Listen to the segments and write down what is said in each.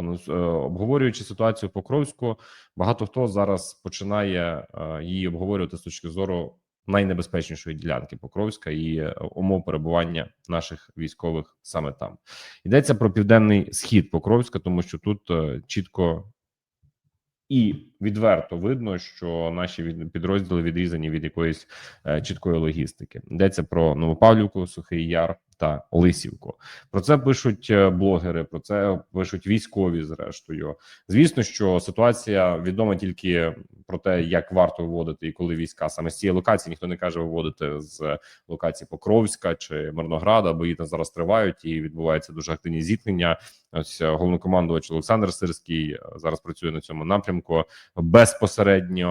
Е, обговорюючи ситуацію по Покровську, багато хто зараз починає е, її обговорювати з точки зору найнебезпечнішої ділянки Покровська і е, умов перебування наших військових саме там. Йдеться про південний схід Покровська, тому що тут чітко і відверто видно, що наші підрозділи відрізані від якоїсь чіткої логістики. Йдеться про Новопавлівку, Сухий Яр та Лисівку. Про це пишуть е, блогери, про це пишуть військові. Зрештою, звісно, що ситуація відома тільки про те, як варто виводити і коли війська саме з цієї локації. Ніхто не каже виводити з локації Покровська чи Мирнограда, бої там зараз тривають і відбуваються дуже активні зіткнення. Ось е, головнокомандувач Олександр Сирський е, зараз працює на цьому напрямку безпосередньо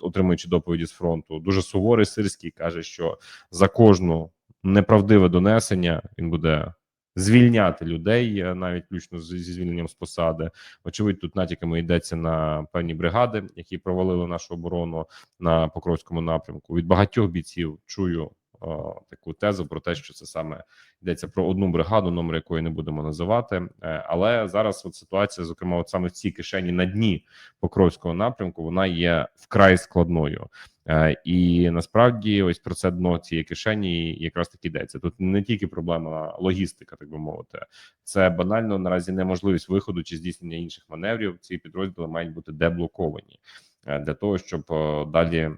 отримуючи доповіді з фронту. Дуже суворий Сирський каже, що за кожну неправдиве донесення він буде звільняти людей, е, навіть включно зі звільненням з посади. Очевидь, тут натяками йдеться на певні бригади, які провалили нашу оборону на Покровському напрямку. Від багатьох бійців чую таку тезу про те, що це саме йдеться про одну бригаду, номер якої не будемо називати. Е, Але зараз от ситуація, зокрема, от саме в цій кишені на дні Покровського напрямку, вона є вкрай складною. Е, І насправді, ось про це дно цієї кишені якраз таки йдеться. Тут не тільки проблема логістика, так би мовити, це банально наразі неможливість виходу чи здійснення інших маневрів. Ці підрозділи мають бути деблоковані е, для того, щоб далі.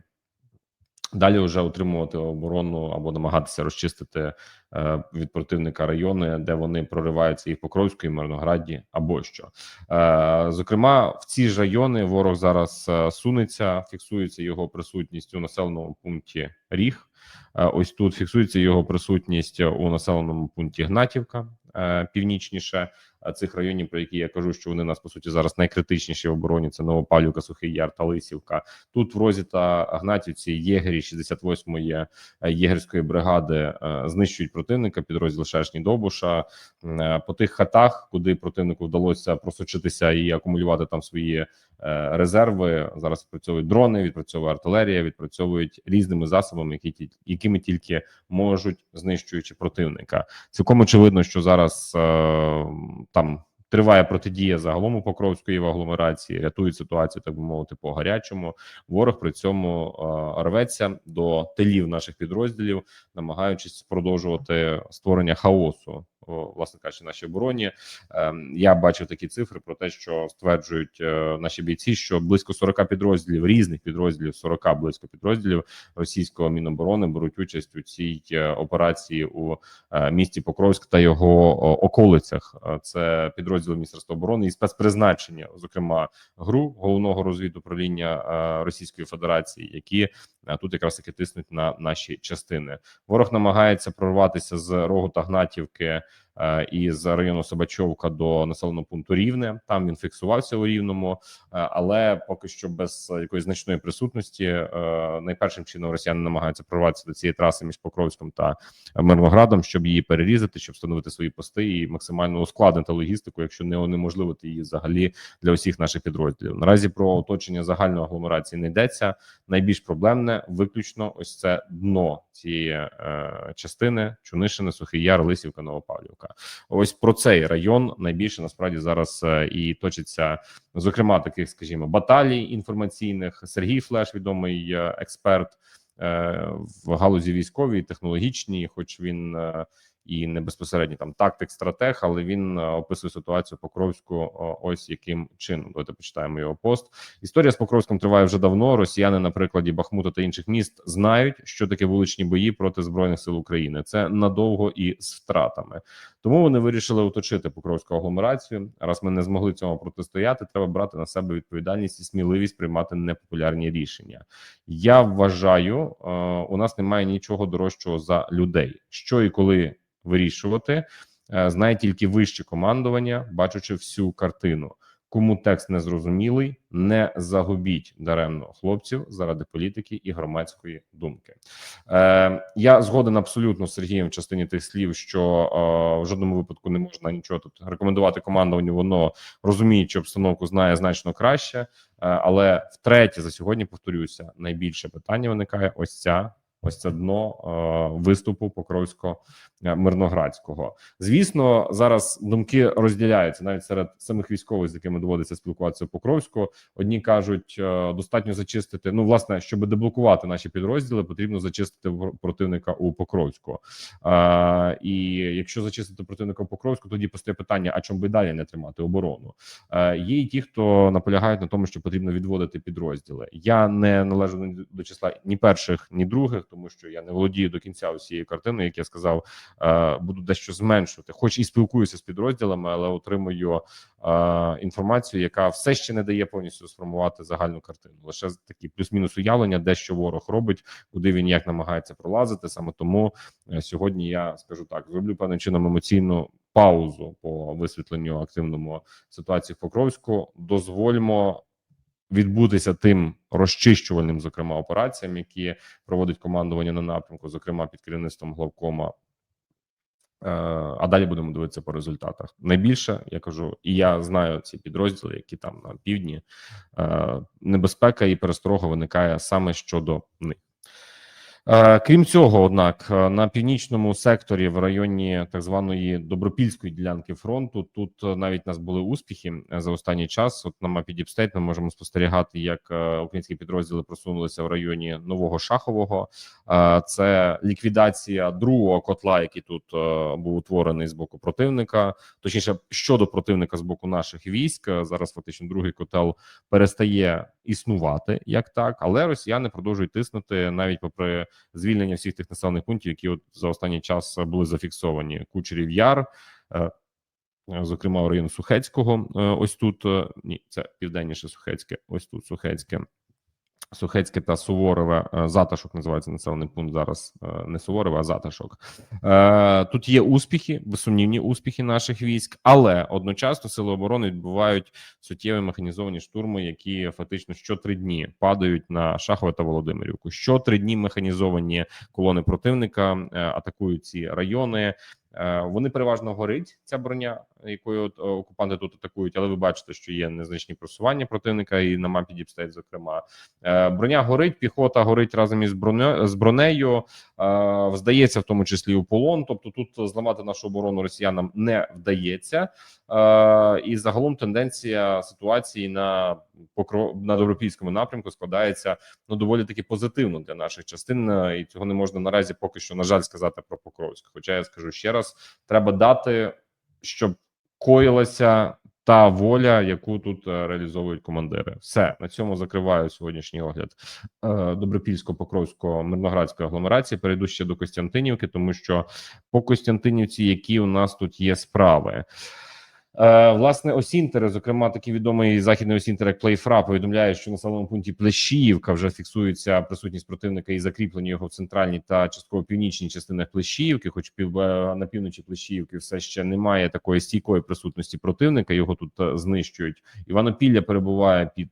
Далі вже утримувати оборону або намагатися розчистити е, від противника райони, де вони прориваються і в Покровську, і в Мирнограді, або що. Е, зокрема, в ці ж райони ворог зараз е, сунеться, фіксується його присутність у населеному пункті Ріг. Е, ось тут фіксується його присутність у населеному пункті Гнатівка е, північніше цих районів, про які я кажу, що вони у нас по суті зараз найкритичніші в обороні. Це Новопавлівка, Сухий Яр та Лисівка. Тут в Розі та Гнатівці єгері 68-ї е, єгерської бригади е, знищують противника. Підрозділ Шершні Довбуша Е, по тих хатах, куди противнику вдалося просочитися і акумулювати там свої резерви. Зараз відпрацьовують дрони, відпрацьовує артилерія, відпрацьовують різними засобами, які якими тільки можуть знищуючи противника. Цілком очевидно, що зараз е, там. Триває протидія загалом у Покровської агломерації, рятують ситуацію, так би мовити, по гарячому. Ворог при цьому рветься до тилів наших підрозділів, намагаючись продовжувати створення хаосу, власне кажучи, нашій обороні. Ем, Я бачив такі цифри про те, що стверджують е, наші бійці, що близько 40 підрозділів різних підрозділів, 40 близько підрозділів російського міноборони беруть участь у цій е, операції у е, місті Покровськ та його околицях. Це підрозділи Міністерства оборони і спецпризначення, зокрема ГРУ головного розвідуправління правління Російської Федерації, які е, тут якраз таки тиснуть на наші частини. Ворог намагається прорватися з рогу та Гнатівки е, і з району Собачовка до населеного пункту Рівне. Там він фіксувався у Рівному, е, але поки що без якоїсь значної присутності. е, Найпершим чином росіяни намагаються прорватися до цієї траси між Покровськом та Мирноградом, щоб її перерізати, щоб встановити свої пости і максимально ускладнити логістику, якщо не унеможливити її взагалі для усіх наших підрозділів. Наразі про оточення загальної агломерації не йдеться. Найбільш проблемне виключно ось це дно цієї е, частини Чунишини, Сухий Яр, Лисівка, Новопавлівка. Ось про цей район найбільше насправді зараз е, і точиться, зокрема, таких, скажімо, баталій інформаційних. Сергій Флеш, відомий е, експерт е, в галузі військовій, технологічній, хоч він. І не безпосередньо там тактик, стратег, але він е, описує ситуацію Покровську ось яким чином. Давайте почитаємо його пост. Історія з Покровськом триває вже давно. Росіяни, на прикладі Бахмута та інших міст, знають, що таке вуличні бої проти збройних сил України. Це надовго і з втратами. Тому вони вирішили оточити Покровську агломерацію. Раз ми не змогли цьому протистояти, треба брати на себе відповідальність і сміливість приймати непопулярні рішення. Я вважаю, е, у нас немає нічого дорожчого за людей. Що і коли вирішувати, е, знає тільки вище командування, бачачи всю картину. Кому текст не зрозумілий, не загубіть даремно хлопців заради політики і громадської думки. Е, я згоден абсолютно з Сергієм в частині тих слів, що е, в жодному випадку не можна нічого тут рекомендувати командуванню. Воно розуміючи обстановку, знає значно краще. Е, але втретє за сьогодні повторюся, найбільше питання виникає ось ця. Ось це дно е, виступу Покровського Мирноградського. Звісно, зараз думки розділяються навіть серед самих військових, з якими доводиться спілкуватися по Покровську. Одні кажуть, е, достатньо зачистити. Ну, власне, щоб деблокувати наші підрозділи, потрібно зачистити противника у Покровську. Е, І якщо зачистити противника у Покровську, тоді постає питання: а чому би далі не тримати оборону? Е, Є і ті, хто наполягають на тому, що потрібно відводити підрозділи. Я не належу до числа ні перших, ні других, тому що я не володію до кінця усією картиною, як я сказав, е, буду дещо зменшувати, хоч і спілкуюся з підрозділами, але отримую е, інформацію, яка все ще не дає повністю сформувати загальну картину. Лише такі плюс-мінус уявлення, де що ворог робить, куди він як намагається пролазити. Саме тому е, сьогодні я скажу так: зроблю певним чином емоційну паузу по висвітленню активному ситуації в Покровську. Дозвольмо відбутися тим розчищувальним, зокрема, операціям, які проводить командування на напрямку, зокрема під керівництвом главкома. Е, А далі будемо дивитися по результатах. Найбільше я кажу, і я знаю ці підрозділи, які там на півдні. е, Небезпека і перестрога виникає саме щодо них. Е, Крім цього, однак, е, на північному секторі в районі так званої добропільської ділянки фронту тут е, навіть нас були успіхи за останній час. От на мапі Діпстейт ми можемо спостерігати, як українські підрозділи просунулися в районі нового шахового. Це ліквідація другого котла, який тут був утворений з боку противника. Точніше, щодо противника з боку наших військ. Зараз фактично другий котел перестає існувати як так, але росіяни продовжують тиснути навіть попри звільнення всіх тих населених пунктів, які от за останній час були зафіксовані. Кучерів Яр, е, зокрема, район Сухецького. е, Ось тут е, ні, це південніше Сухецьке. Ось тут Сухецьке. Сухецьке та Суворове е, заташок називається населений пункт зараз. е, Не Суворове, а заташок. Е, Тут є успіхи, безсумнівні успіхи наших військ, але одночасно сили оборони відбувають суттєві механізовані штурми, які фактично що три дні падають на Шахове та Володимирівку. Що три дні механізовані колони противника атакують ці райони. Е, Вони переважно горить ця броня, якою от, е, окупанти тут атакують, але ви бачите, що є незначні просування противника, і на мапі Діпстейт, зокрема, Е, броня горить, піхота горить разом із бронею з бронею. Здається, в тому числі у полон. Тобто, тут зламати нашу оборону росіянам не вдається. І загалом тенденція ситуації на покро на добропільському напрямку складається ну доволі таки позитивно для наших частин, е, і цього не можна наразі поки що на жаль сказати про Покровськ. Хоча я скажу ще раз: треба дати, щоб коїлася та воля, яку тут е, реалізовують командири. Все на цьому закриваю сьогоднішній огляд е, Добропільсько-Покровського мирноградської агломерації. Перейду ще до Костянтинівки, тому що по Костянтинівці, які у нас тут є справи. Е, власне, Осінтери, зокрема, такий відомий західний Осінтер, як Плейфра, повідомляє, що на населеному пункті Плещіївка вже фіксується присутність противника і закріплення його в центральній та частково північній частинах Плещіївки. Хоч пів е, на півночі Плещіївки все ще немає такої стійкої присутності противника. Його тут е, знищують. Іванопілля перебуває під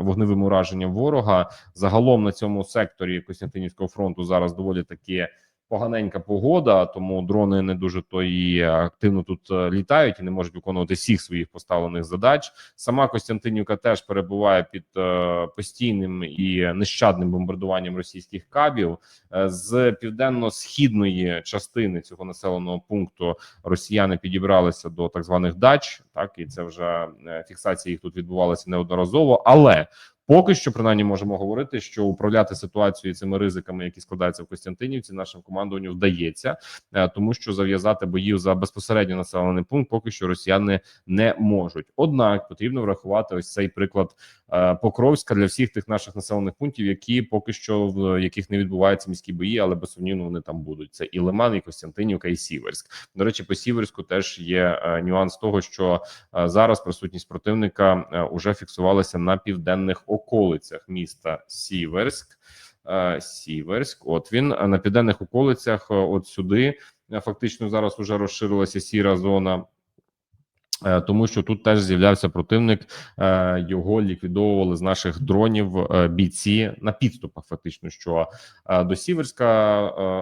вогневим ураженням ворога. Загалом на цьому секторі Костянтинівського фронту зараз доволі таки поганенька погода, тому дрони не дуже то і активно тут е, літають і не можуть виконувати всіх своїх поставлених задач. Сама Костянтинівка теж перебуває під е, постійним і нещадним бомбардуванням російських кабів Е, з південно-східної частини цього населеного пункту. Росіяни підібралися до так званих дач, так і це вже фіксація їх тут відбувалася неодноразово, але Поки що принаймні можемо говорити, що управляти ситуацією цими ризиками, які складаються в Костянтинівці, нашим командуванню вдається, е, тому що зав'язати боїв за безпосередньо населений пункт поки що росіяни не можуть. Однак потрібно врахувати ось цей приклад е, Покровська для всіх тих наших населених пунктів, які поки що в яких не відбуваються міські бої, але безсумнівно вони там будуть. Це і Лиман, і Костянтинівка, і Сіверськ. До речі, по Сіверську теж є е, нюанс того, що зараз присутність противника е, уже фіксувалася на південних околицях міста Сіверськ. Е, Сіверськ, от він е, на південних околицях, е, от сюди фактично зараз уже розширилася сіра зона. Е, Тому що тут теж з'являвся противник, е, його ліквідовували з наших дронів е, бійці на підступах. Фактично, що до Сіверська,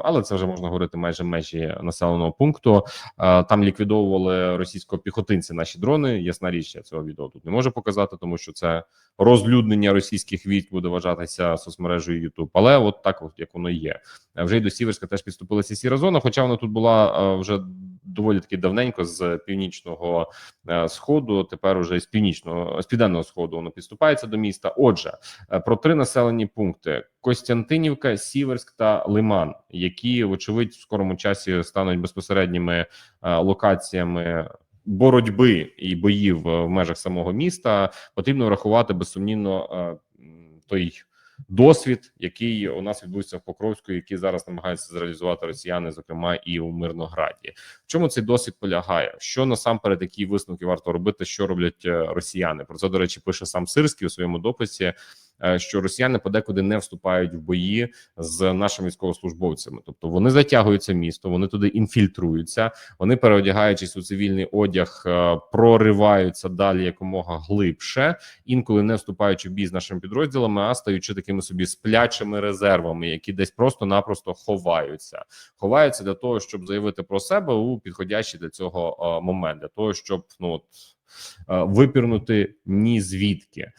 але це вже можна говорити майже межі населеного пункту. Там ліквідовували російського піхотинця наші дрони. Ясна річ, я цього відео тут не можу показати, тому що це розлюднення російських військ буде вважатися соцмережею YouTube. Але от так, от як воно є. Вже й до Сіверська теж підступилася сіра зона, хоча вона тут була вже доволі таки давненько з північного сходу. Тепер уже з північного з південного сходу воно підступається до міста. Отже, е, про три населені пункти: Костянтинівка, Сіверськ та Лиман, які вочевидь в скорому часі стануть безпосередніми е, локаціями. Боротьби і боїв е, в межах самого міста потрібно врахувати безсумнівно е, той досвід, який у нас відбувся в Покровську, який зараз намагаються зреалізувати росіяни, зокрема і у Мирнограді. В чому цей досвід полягає? Що насамперед які висновки варто робити, що роблять е, росіяни? Про це до речі пише сам Сирський у своєму дописі. Е, Що росіяни подекуди не вступають в бої з нашими військовослужбовцями, тобто вони затягуються місто, вони туди інфільтруються, вони переодягаючись у цивільний одяг, е, прориваються далі якомога глибше, інколи не вступаючи в бій з нашими підрозділами, а стаючи такими собі сплячими резервами, які десь просто-напросто ховаються, ховаються для того, щоб заявити про себе у підходящий для цього е, момент, для того, щоб ну от випірнути ні звідки.